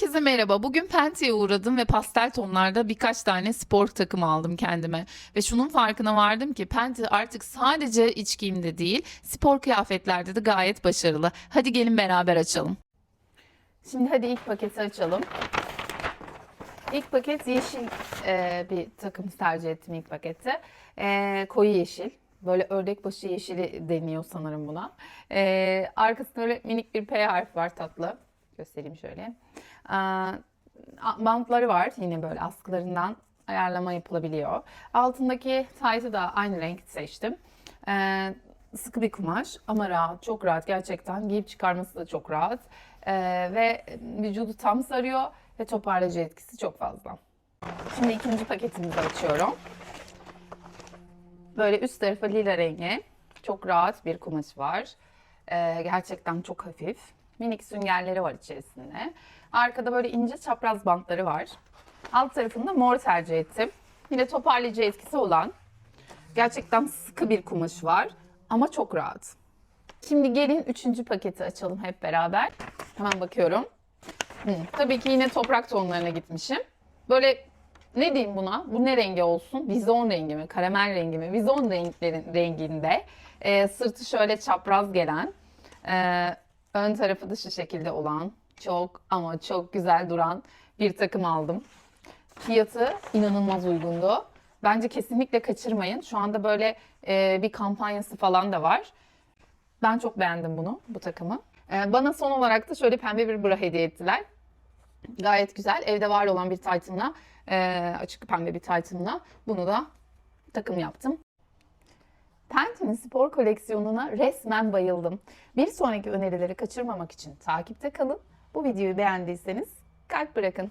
Herkese merhaba. Bugün Penti'ye uğradım ve pastel tonlarda birkaç tane spor takımı aldım kendime. Ve şunun farkına vardım ki Penti artık sadece iç giyimde değil, spor kıyafetlerde de gayet başarılı. Hadi gelin beraber açalım. Şimdi hadi ilk paketi açalım. İlk paket yeşil e, bir takım tercih ettim ilk pakette. E, koyu yeşil. Böyle ördek başı yeşili deniyor sanırım buna. E, arkasında böyle minik bir P harfi var tatlı. Göstereyim şöyle. Aa, bantları var yine böyle askılarından ayarlama yapılabiliyor. Altındaki taytı da aynı renk seçtim. Ee, sıkı bir kumaş ama rahat, çok rahat gerçekten. Giyip çıkarması da çok rahat. Ee, ve vücudu tam sarıyor ve toparlayıcı etkisi çok fazla. Şimdi ikinci paketimizi açıyorum. Böyle üst tarafı lila rengi. Çok rahat bir kumaş var. Ee, gerçekten çok hafif. Minik süngerleri var içerisinde. Arkada böyle ince çapraz bantları var. Alt tarafında mor tercih ettim. Yine toparlayıcı etkisi olan gerçekten sıkı bir kumaş var ama çok rahat. Şimdi gelin üçüncü paketi açalım hep beraber. Hemen bakıyorum. Hı, tabii ki yine toprak tonlarına gitmişim. Böyle ne diyeyim buna? Bu ne rengi olsun? Vizon rengi mi? Karamel rengi mi? Vizon renklerin renginde. Ee, sırtı şöyle çapraz gelen. Ee, ön tarafı da şekilde olan. Çok ama çok güzel duran bir takım aldım. Fiyatı inanılmaz uygundu. Bence kesinlikle kaçırmayın. Şu anda böyle e, bir kampanyası falan da var. Ben çok beğendim bunu, bu takımı. Ee, bana son olarak da şöyle pembe bir bra hediye ettiler. Gayet güzel. Evde var olan bir taytımla, e, açık pembe bir taytımla bunu da takım yaptım. Pantene spor koleksiyonuna resmen bayıldım. Bir sonraki önerileri kaçırmamak için takipte kalın. Bu videoyu beğendiyseniz kalp bırakın.